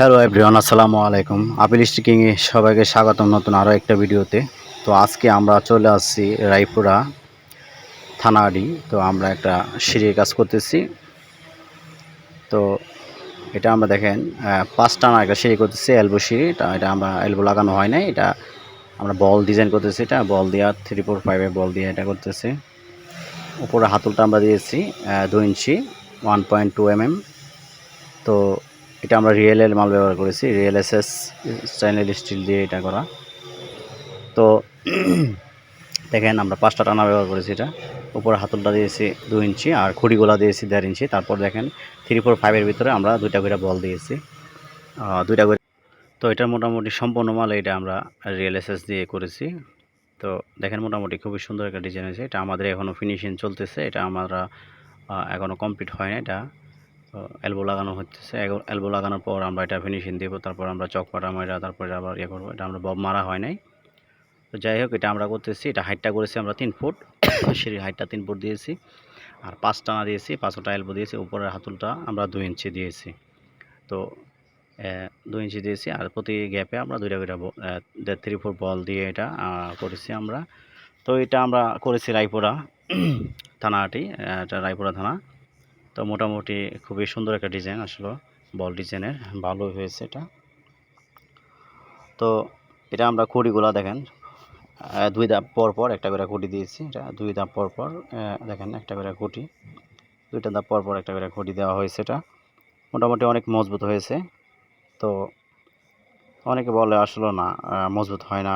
Hello everyone আসসালামু আলাইকুম। Appeal স্টিকিংয়ে সবাইকে স্বাগতম নতুন আরও একটা ভিডিওতে। তো আজকে আমরা চলে আসছি রায়পুরা থানাডি তো আমরা একটা সিঁড়ির কাজ করতেছি। তো এটা আমরা দেখেন পাঁচ টানা একটা সিঁড়ি করতেছি এলবো সিঁড়ি। এটা এটা আমরা এলবো লাগানো হয় নাই, এটা আমরা বল ডিজাইন করতেছি, এটা বল দেওয়া থ্রি ফোর ফাইভে বল দিয়ে এটা করতেছি। উপরে হাতলটা আমরা দিয়েছি দু ইঞ্চি ওয়ান পয়েন্ট টু এমএম তো এটা আমরা রিয়েলের মাল ব্যবহার করেছি। Real S S stainless steel দিয়ে এটা করা। তো দেখেন, আমরা পাঁচটা টানা ব্যবহার করেছি এটা। উপরে হাতলটা দিয়েছি দু ইঞ্চি আর খুঁড়িগুলা দিয়েছি দেড় ইঞ্চি। তারপর দেখেন থ্রি ফোর ফাইভের ভিতরে আমরা দুইটা করে বল দিয়েছি। দুইটা করে তো এটা মোটামুটি সম্পূর্ণ মাল এটা আমরা রিয়েল এস এস দিয়ে করেছি। তো দেখেন, মোটামুটি খুবই সুন্দর একটা ডিজাইন হয়েছে। এটা আমাদের এখনও ফিনিশিং চলতেছে। এটা আমরা এখনও কমপ্লিট হয় না এটা। তো এলবো লাগানো হচ্ছে এলবো লাগানোর পর আমরা এটা ফিনিশিং দেবো, তারপর আমরা চক পাটা মারা তারপরে আবার ইয়ে করব। এটা আমরা বব মারা হয় নাই। তো যাই হোক, এটা আমরা করতেছি, এটা হাইটটা করেছি আমরা তিন ফুট। সিঁড়ির হাইটটা তিন ফুট দিয়েছি। আর পাঁচ টানা দিয়েছি পাঁচটা এলবো দিয়েছি, উপরের হাতুলটা আমরা দুই ইঞ্চি দিয়েছি। তো দুই ইঞ্চি দিয়েছি, আর প্রতি গ্যাপে আমরা দুইটা দুইটা থ্রি ফোর বল দিয়ে এটা করেছি আমরা। তো এটা আমরা করেছি রায়পুরা থানাটি এটা রায়পুরা থানা। তো মোটামুটি খুবই সুন্দর একটা ডিজাইন আসলো, বল ডিজাইনের, ভালো হয়েছে এটা। তো এটা আমরা খুঁড়িগুলো দেখেন দুই ধাপ পর পর একটা করে খুঁটি দিয়েছি এটা, দুই ধাপ পর পর দেখেন একটা করে খুঁটি দুইটা ধাপ পর পর একটা করে খুঁটি দেওয়া হয়েছে এটা। মোটামুটি অনেক মজবুত হয়েছে। তো অনেকে বলে আসলে না মজবুত হয় না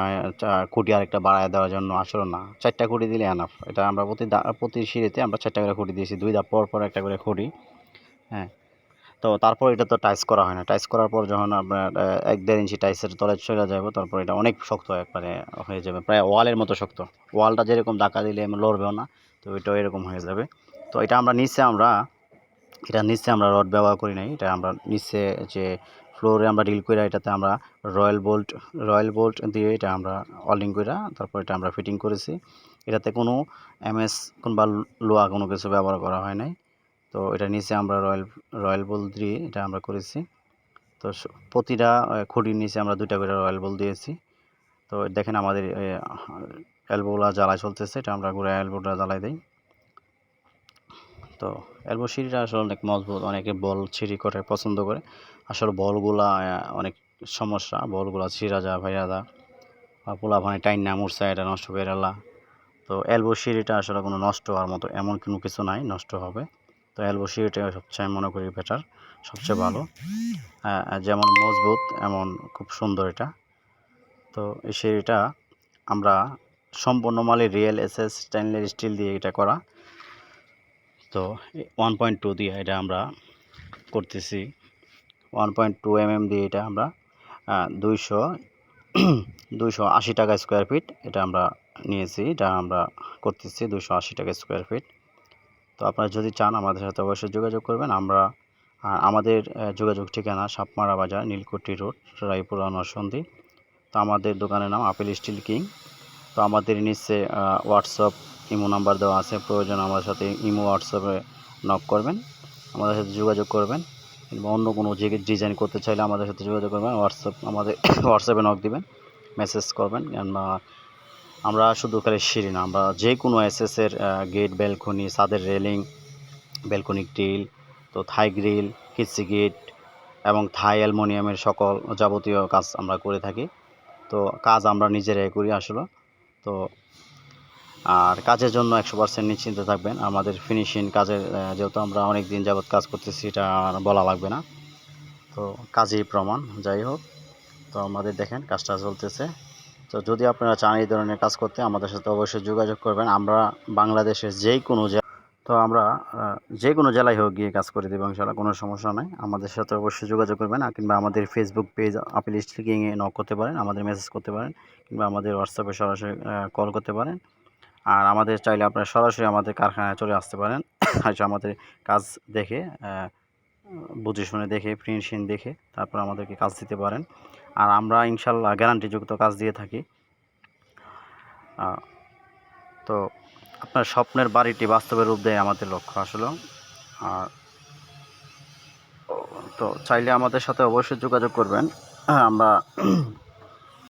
খুঁটি আরেকটা বাড়ায় দেওয়ার জন্য আসলে না। চারটা খুঁটি দিলে এনাফ এটা আমরা প্রতি প্রতি সিঁড়িতে আমরা চারটা করে খুঁটি দিয়েছি, দুই ধাপ পর পর একটা করে খুঁটি। হ্যাঁ। তো তারপর এটা তো টাইস করা হয় না। টাইস করার পর যখন আপনার এক দেড় ইঞ্চি টাইসের তলে চলে যাব, তারপর এটা অনেক শক্ত একবারে হয়ে যাবে, প্রায় ওয়ালের মতো শক্ত। ওয়ালটা যেরকম ধাক্কা দিলে লড়বেও না, তো এটাও এরকম হয়ে যাবে। তো এটা আমরা নিচে আমরা, এটা নিচে আমরা রড ব্যবহার করি নাই, এটা আমরা নিচে যে ফ্লোরে আমরা ডিল করে এটাতে আমরা রয়্যাল বোল্ট রয়্যাল বোল্ট দিয়ে এটা আমরা অলিং করে তারপর এটা আমরা ফিটিং করেছি। এটাতে কোনো এমএস কিংবা লোহা কোনো কিছু ব্যবহার করা হয় নাই। তো এটা নিচে আমরা রয়্যাল রয়্যাল বোল্ট দিয়ে এটা আমরা করেছি। তো প্রতিটা খুঁটির নিচে আমরা দুইটা করে রয়্যাল বোল্ট দিয়েছি। তো দেখেন আমাদের এলবোলা জ্বালা চলতেছে, এটা আমরা ঘুরে এলবোটা জ্বালাই দিই। তো এলবো সিঁড়িটা আসলে অনেক মজবুত, অনেকে বল ছিঁড়ি করে পছন্দ করে। আসলে বলগুলা অনেক সমস্যা। বলগুলা ছিঁড়া যা ভাইয়া যা বা পোলা ভানে টাইন না মুরসা এটা নষ্ট করে এলা তো এলবো সিঁড়িটা আসলে কোনো নষ্ট হওয়ার মতো এমন কোনো কিছু নাই, নষ্ট হবে। তো এলবো সিঁড়িটা সবচেয়ে মনে করি বেটার সবচেয়ে ভালো। যেমন মজবুত, এমন খুব সুন্দর এটা। তো এই সিঁড়িটা আমরা সম্পূর্ণ মালে real S S stainless steel দিয়ে এটা করা। তো ওয়ান পয়েন্ট টু দিয়ে এটা আমরা করতেছি। ওয়ান পয়েন্ট টু এমএম দিয়ে এটা আমরা দুইশো দুইশো আশি টাকা স্কোয়ার ফিট এটা আমরা নিয়েছি। এটা আমরা করতেছি দুইশো আশি টাকা স্কোয়ার ফিট তো আপনারা যদি চান আমাদের সাথে অবশ্যই যোগাযোগ করবেন। আমরা আমাদের যোগাযোগ ঠিকানা সাপমারা বাজার, নীলকুঠি রোড, রায়পুরা, নরসন্দী। তো আমাদের দোকানের নাম আপেল স্টিল কিং তো আমাদের নিচে হোয়াটসঅ্যাপ ইমো নাম্বার দেওয়া আছে, প্রয়োজন আমাদের সাথে ইমো হোয়াটসঅ্যাপে নক করবেন, আমাদের সাথে যোগাযোগ করবেন কিংবা অন্য কোনো যে ডিজাইন করতে চাইলে আমাদের সাথে যোগাযোগ করবেন হোয়াটসঅ্যাপ আমাদের হোয়াটসঅ্যাপে নক দিবেন মেসেজ করবেন, কেননা আমরা শুধু খালি সিঁড়ি না, আমরা যে কোনো এসএসের গেট ব্যালকনি ছাদের রেলিং ব্যালকনি গ্রিল তো থাই গ্রিল কিচি গেট এবং থাই অ্যালমোনিয়ামের সকল যাবতীয় কাজ আমরা করে থাকি। তো কাজ আমরা নিজেরাই করি আসলে। তো আর কাজের জন্য একশো পার্সেন্ট নিশ্চিন্ত থাকবেন। আমাদের ফিনিশিং কাজের যেহেতু আমরা অনেক দিন যাবৎ কাজ করতেছি, এটা আর বলা লাগবে না। তো কাজেই প্রমাণ, যাই হোক। তো আমাদের দেখেন, কাজটা চলতেছে। তো যদি আপনারা চান এই ধরনের কাজ করতে, আমাদের সাথে অবশ্যই যোগাযোগ করবেন। আমরা বাংলাদেশের যেই কোনো তো আমরা যে কোনো জেলায় হোক গিয়ে কাজ করে দেবো ইনশাল্লাহ কোনো সমস্যা নাই। আমাদের সাথে অবশ্যই যোগাযোগ করবেন কিংবা আমাদের ফেসবুক পেজ আপিল স্ট্রিকিংয়ে নক করতে পারেন, আমাদের মেসেজ করতে পারেন, কিংবা আমাদের হোয়াটসঅ্যাপে সরাসরি কল করতে পারেন। আর আমাদের চাইলে আপনারা সরাসরি আমাদের কারখানায় চলে আসতে পারেন। আচ্ছা আমাদের কাজ দেখে বুঝে শুনে দেখে ফিনিশিং দেখে তারপর আমাদেরকে কাজ দিতে পারেন। আর আমরা ইনশাল্লাহ গ্যারান্টিযুক্ত কাজ দিয়ে থাকি। তো আপনার স্বপ্নের বাড়িটি বাস্তবের রূপ দেয় আমাদের লক্ষ্য আসলে। আর তো চাইলে আমাদের সাথে অবশ্যই যোগাযোগ করবেন। আমরা